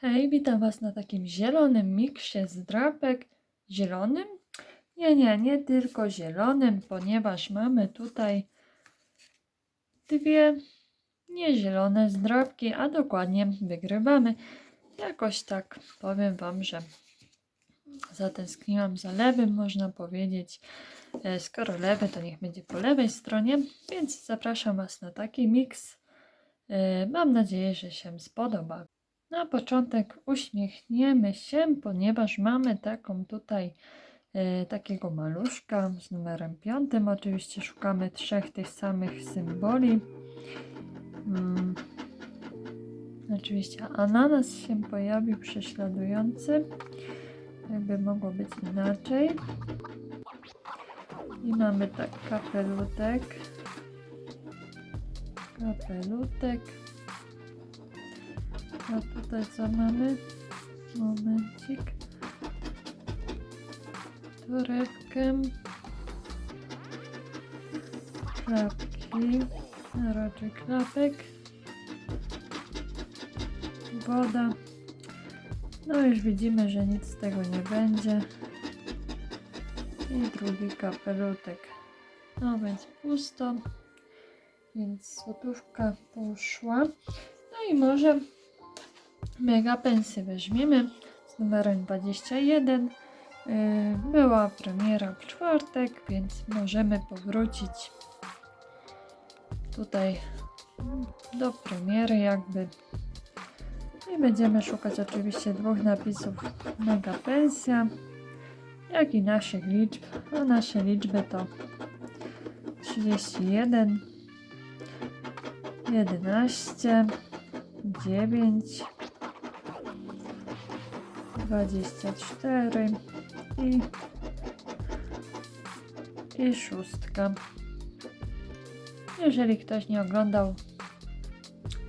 Hej, witam Was na takim zielonym miksie z drapek. Zielonym? Nie, nie, nie tylko zielonym, ponieważ mamy tutaj dwie niezielone zdrapki, a dokładnie wygrywamy. Jakoś tak powiem Wam, że zatęskniłam za lewym, można powiedzieć. E, Skoro lewy, to niech będzie po lewej stronie, więc zapraszam Was na taki miks. E, Mam nadzieję, że się spodoba. Na początek uśmiechniemy się, ponieważ mamy taką tutaj e, takiego maluszka z numerem piątym. Oczywiście szukamy trzech tych samych symboli. Mm. Oczywiście ananas się pojawił prześladujący. Jakby mogło być inaczej. I mamy tak kapelutek. Kapelutek. A tutaj co mamy? Momencik. Torebkę. Klapki. Raczej klapek. Woda. No już widzimy, że nic z tego nie będzie. I drugi kapelutek. No więc pusto. Więc złotówka poszła. No i może mega pensy weźmiemy z numerem 21. Yy, Była premiera w czwartek, więc możemy powrócić tutaj do premiery jakby. I będziemy szukać oczywiście dwóch napisów mega pensja, jak i naszych liczb. A nasze liczby to 31, 11, 9, 24 i, i szóstka. Jeżeli ktoś nie oglądał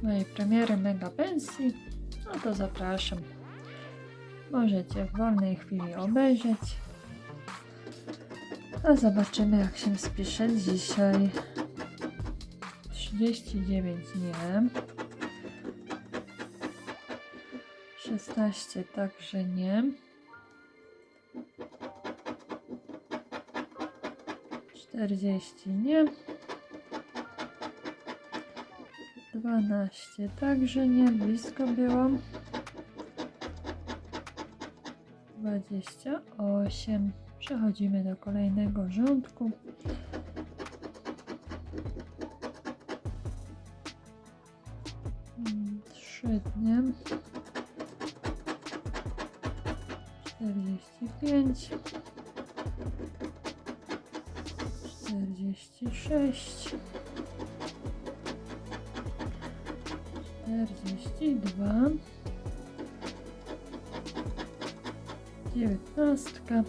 mojej premiery Mega Pensji, no to zapraszam. Możecie w wolnej chwili obejrzeć. A zobaczymy jak się spisze dzisiaj. 39 nie. 16 także nie. 40 nie. 12 także nie, blisko było. 28. Przechodzimy do kolejnego rządku. 45. 46. 42. Dziewiętnastka.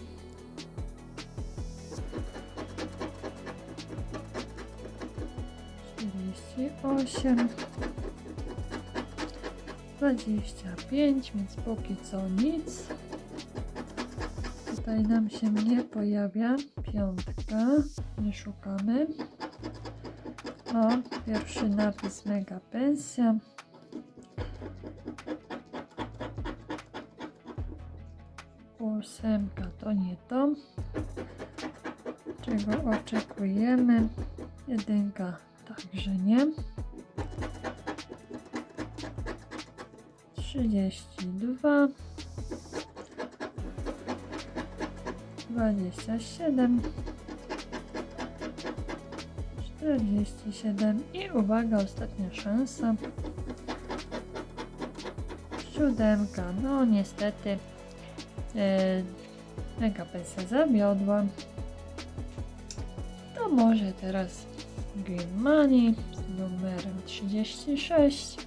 Czterdzieści osiem. Dwadzieścia pięć, więc póki co nic. Tutaj nam się nie pojawia. Piątka. Nie szukamy. O, pierwszy napis mega pensja. Ósemka to nie to, czego oczekujemy. Jedynka także nie. 32 Dwadzieścia siedem. 47 i uwaga, ostatnia szansa. Siódemka, no niestety yy, mega pensja zawiodła. To może teraz Green Money z numerem 36.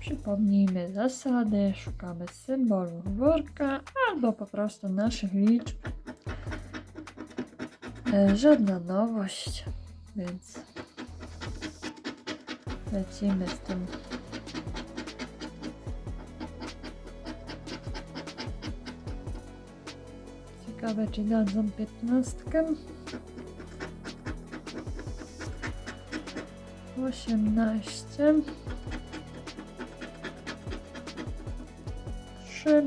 Przypomnijmy zasady, szukamy symbolu worka albo po prostu naszych liczb. E, Żadna nowość, więc lecimy z tym. Ciekawe, czy dadzą piętnastkę. Osiemnaście. trzy,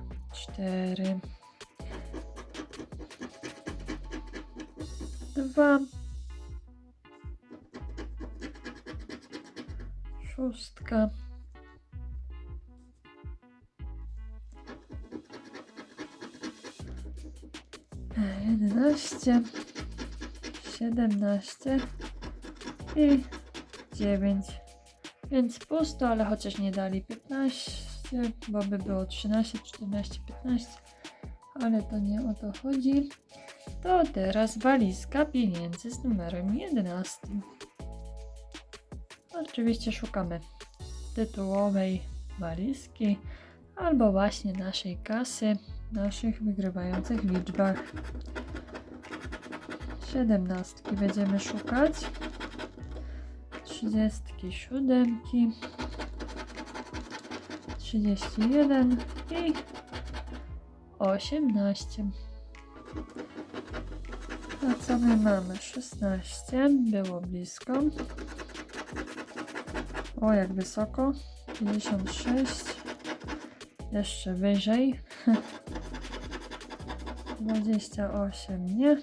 cztery, dwa, szóstka, jedenaście, siedemnaście. I dziewięć. Więc pusto, ale chociaż nie dali 15, bo by było 13, 14, 15, ale to nie o to chodzi. To teraz walizka pieniędzy z numerem 11. Oczywiście szukamy tytułowej walizki albo właśnie naszej kasy, naszych wygrywających liczbach. Siedemnastki będziemy szukać. Trzydziestki, siódemki. Trzydzieści jeden i osiemnaście. A co my mamy? Szesnaście. Było blisko. O, jak wysoko. 56. Jeszcze wyżej. 28 nie.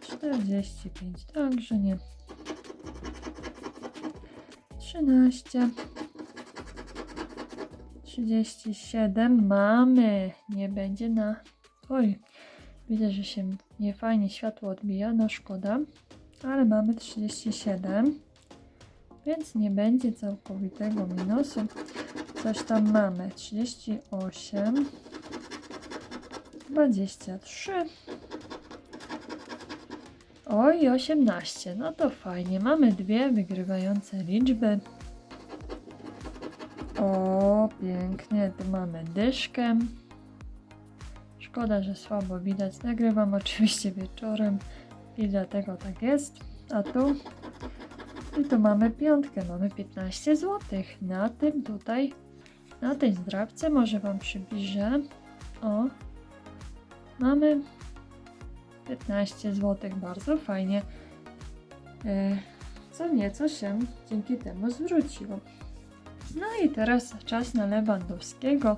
45 także nie. 13. 37 mamy. Nie będzie na. Oj, widzę, że się niefajnie światło odbija, no szkoda. Ale mamy 37. Więc nie będzie całkowitego minusu. Coś tam mamy. 38. 23. Oj, 18. No to fajnie. Mamy dwie wygrywające liczby. O, pięknie. Tu mamy dyszkę. Szkoda, że słabo widać. Nagrywam oczywiście wieczorem i dlatego tak jest. A tu? I tu mamy piątkę. Mamy 15 zł. Na tym tutaj, na tej zdrabce może Wam przybliżę. O, mamy 15 zł. Bardzo fajnie. E, Co nieco się dzięki temu zwróciło. No i teraz czas na Lewandowskiego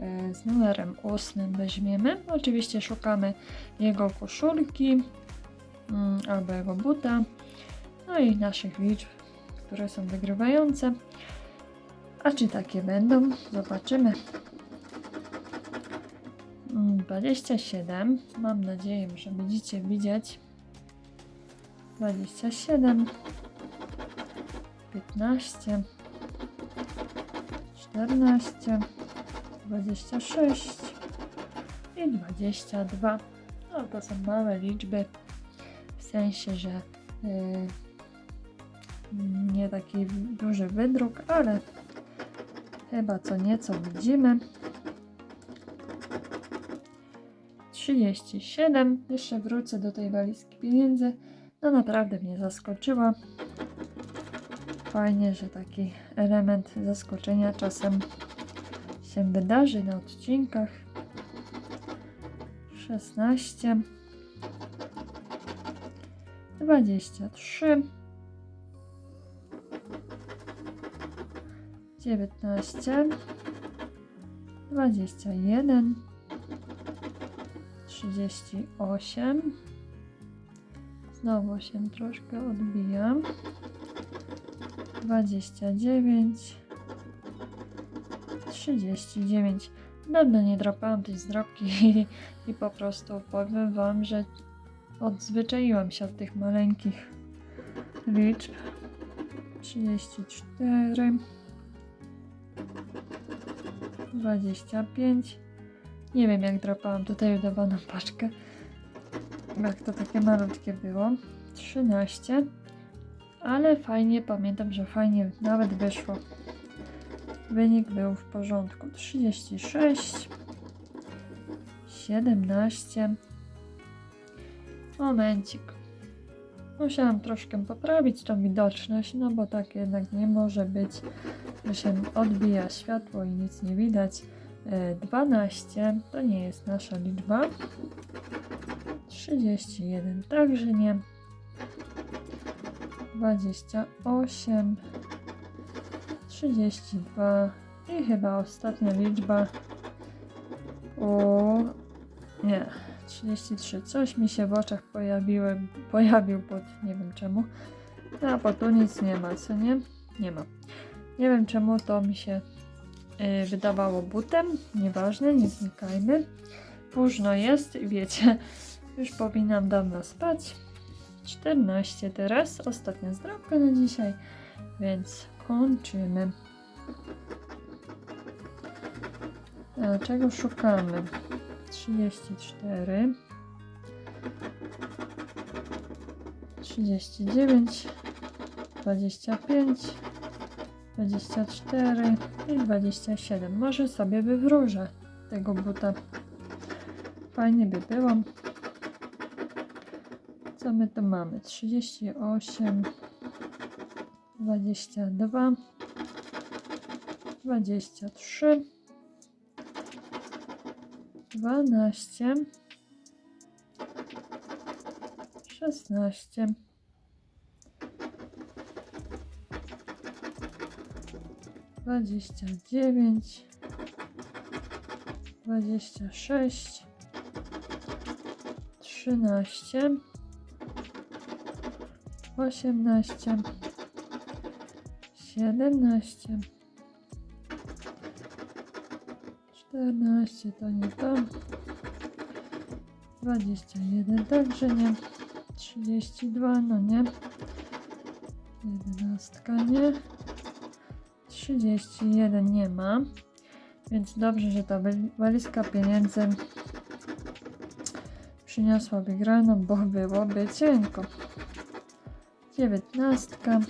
e, z numerem 8 weźmiemy. Oczywiście szukamy jego koszulki mm, albo jego buta. No i naszych liczb, które są wygrywające. A czy takie będą? Zobaczymy. Mm, 27. Mam nadzieję, że będziecie widzieć. 27. 15. 14. 26. I 22. No to są małe liczby. W sensie, że yy, nie taki duży wydruk, ale chyba co nieco widzimy. 37. Jeszcze wrócę do tej walizki pieniędzy. No naprawdę mnie zaskoczyła. Fajnie, że taki element zaskoczenia czasem się wydarzy na odcinkach. 16. 23. 19. 21. 38. Znowu się troszkę odbijam. 29. 39. Dawno nie drapałam tej zdrobki i, i po prostu powiem Wam, że odzwyczaiłam się od tych maleńkich liczb. 34. 25. Nie wiem jak drapałam tutaj udawaną paczkę. Jak to takie malutkie było. 13. Ale fajnie, pamiętam, że fajnie nawet wyszło. Wynik był w porządku. 36. 17. Momencik. Musiałam troszkę poprawić tą widoczność, no bo tak jednak nie może być, że się odbija światło i nic nie widać. E, 12 to nie jest nasza liczba. 31 także nie. 28 32 i chyba ostatnia liczba. O, nie, 33. Coś mi się w oczach pojawiły, pojawił pod nie wiem czemu. No, a po tu nic nie ma, co nie? Nie ma. Nie wiem czemu to mi się y, wydawało butem. Nieważne, nie znikajmy. Późno jest i wiecie, już powinnam dawno spać. 14 teraz, ostatnia zdrowka na dzisiaj, więc kończymy. A czego szukamy? 34 39 25 24 i 27. Może sobie wywróżę tego buta. Fajnie by było. Co my tu mamy? 38 22 23 12 16 dwadzieścia dziewięć, dwadzieścia sześć, trzynaście, osiemnaście, siedemnaście, czternaście to nie to, dwadzieścia jeden także nie, trzydzieści dwa no nie, jedenastka nie. 31 nie ma, więc dobrze, że ta wali- walizka pieniędzy przyniosła wygraną, bo byłoby cienko. 19,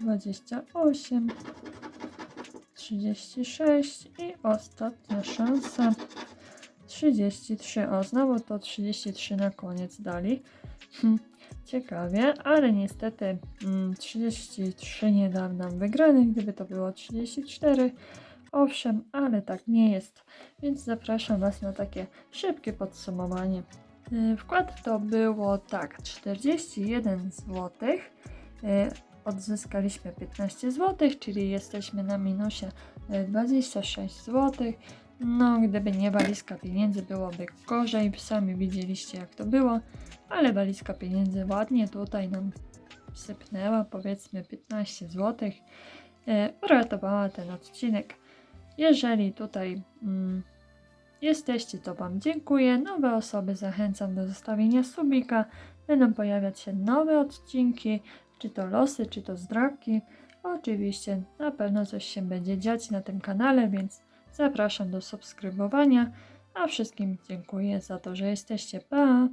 28, 36 i ostatnia szansa 33. O, znowu to 33 na koniec dali. Hm, Ciekawie, ale niestety mm, 33 nie da nam wygranych, gdyby to było 34. Owszem, ale tak nie jest, więc zapraszam Was na takie szybkie podsumowanie. Yy, Wkład to było tak, 41 zł. Odzyskaliśmy 15 zł, czyli jesteśmy na minusie yy, 26 zł. No, gdyby nie walizka pieniędzy, byłoby gorzej. Sami widzieliście, jak to było ale walizka pieniędzy ładnie tutaj nam sypnęła, powiedzmy 15 zł. E, uratowała ten odcinek. Jeżeli tutaj mm, jesteście, to Wam dziękuję. Nowe osoby zachęcam do zostawienia subika. Będą pojawiać się nowe odcinki, czy to losy, czy to zdrabki. Oczywiście na pewno coś się będzie dziać na tym kanale, więc zapraszam do subskrybowania. A wszystkim dziękuję za to, że jesteście. Pa!